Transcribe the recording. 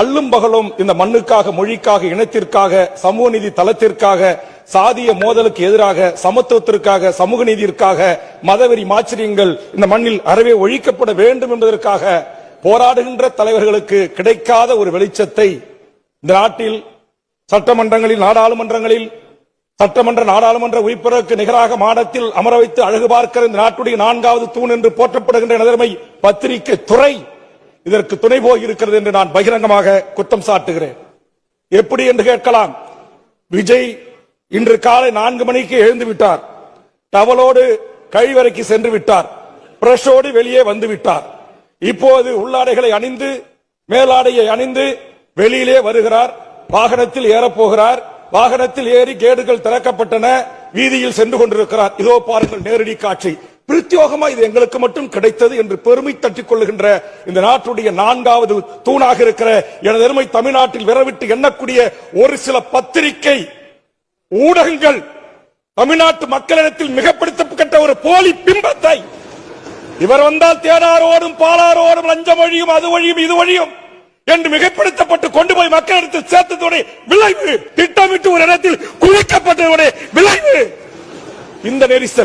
அல்லும் பகலும் இந்த மண்ணுக்காக மொழிக்காக இனத்திற்காக சமூக நீதி தளத்திற்காக சாதிய மோதலுக்கு எதிராக சமத்துவத்திற்காக சமூக நீதிற்காக மதவெறி மாச்சரியங்கள் இந்த மண்ணில் அறவே ஒழிக்கப்பட வேண்டும் என்பதற்காக போராடுகின்ற தலைவர்களுக்கு கிடைக்காத ஒரு வெளிச்சத்தை இந்த நாட்டில் சட்டமன்றங்களில் நாடாளுமன்றங்களில் சட்டமன்ற நாடாளுமன்ற உறுப்பினருக்கு நிகராக மாடத்தில் அமர வைத்து அழகு பார்க்கிற இந்த நாட்டுடைய நான்காவது தூண் என்று போற்றப்படுகின்ற நிலைமை பத்திரிகை துறை இதற்கு துணை போய் இருக்கிறது என்று நான் பகிரங்கமாக குற்றம் சாட்டுகிறேன். எப்படி என்று கேட்கலாம். விஜய் இன்று காலை நான்கு மணிக்கு எழுந்து விட்டார். டவலோடு கழிவறைக்கு சென்று விட்டார். பிரஷோடு வெளியே வந்து விட்டார். இப்போது உள்ளாடைகளை அணிந்து மேலாடையை அணிந்து வெளியிலே வருகிறார். வாகனத்தில் ஏறப்போகிறார். வாகனத்தில் ஏறி கேடுகள் திறக்கப்பட்டன. வீதியில் சென்று கொண்டிருக்கிறார். இதோ பாருங்கள் நேரடி காட்சி. பிரத்யோகமா இது எங்களுக்கு மட்டும் கிடைத்தது என்று பெருமை தட்டிக் கொள்ளுகின்ற இந்த நாட்டுடைய நான்காவது தூணாக இருக்கிற எனது எருமை தமிழ்நாட்டில் விரவிட்டு எண்ணக்கூடிய ஒரு சில பத்திரிகை ஊடகங்கள் தமிழ்நாட்டு மக்களிடத்தில் மிகப்படுத்தப்பட்ட ஒரு போலி பிம்பத்தை. இவர் வந்தால் தேனாரோடும் பாலாரோடும் லஞ்சம் வழியும் அது வழியும் இது வழியும் என்று மிகப்படுத்தப்பட்டு கொண்டு போய் மக்களிடத்தில் சேர்த்ததுடைய விளைவு திட்டமிட்டு ஒரு இடத்தில் குவிக்கப்பட்டதுடைய விளைவு. இந்த நெரிசல்